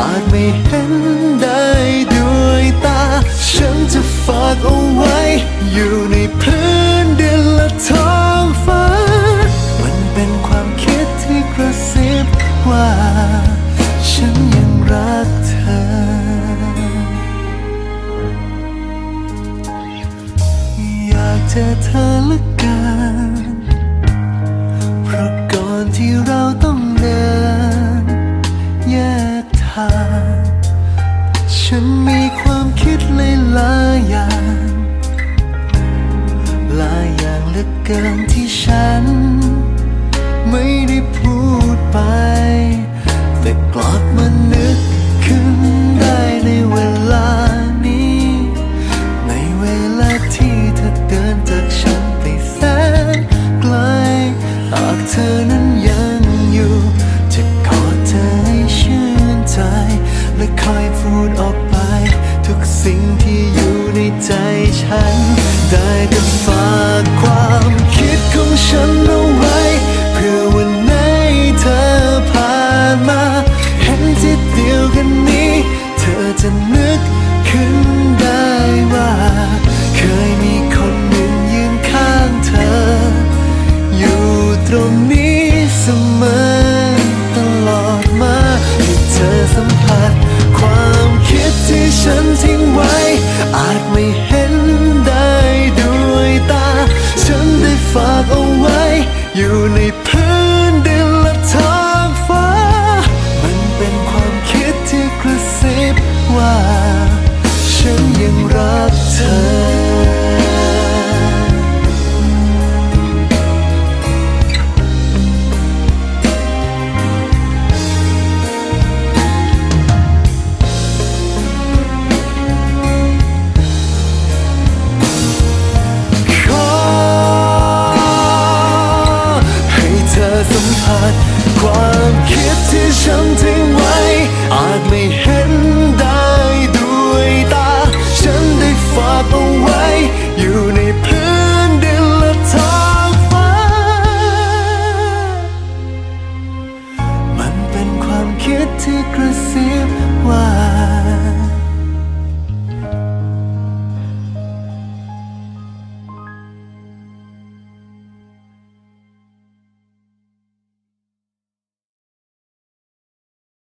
อาจไม่เห็น ฉันมีความคิดหลายอย่างหลายอย่างเหลือเกินที่ฉัน ไม่ได้พูดไป แต่กลับมานึ ฉัน ได้แต่ฝากความคิดของฉันเอาไว้ เพื่อวันไหนเธอผ่านมา เห็นที่เดียวกันนี้ เธอจะ อยู่ในพื้นดินและท้องฟ้า มันเป็นความคิดที่กระซิบว่า ฉันยังรักเธอ ไว้ อยู่ในพื้นดินและท้งฟ้า มันเป็นความคิดที่กระซิบว่า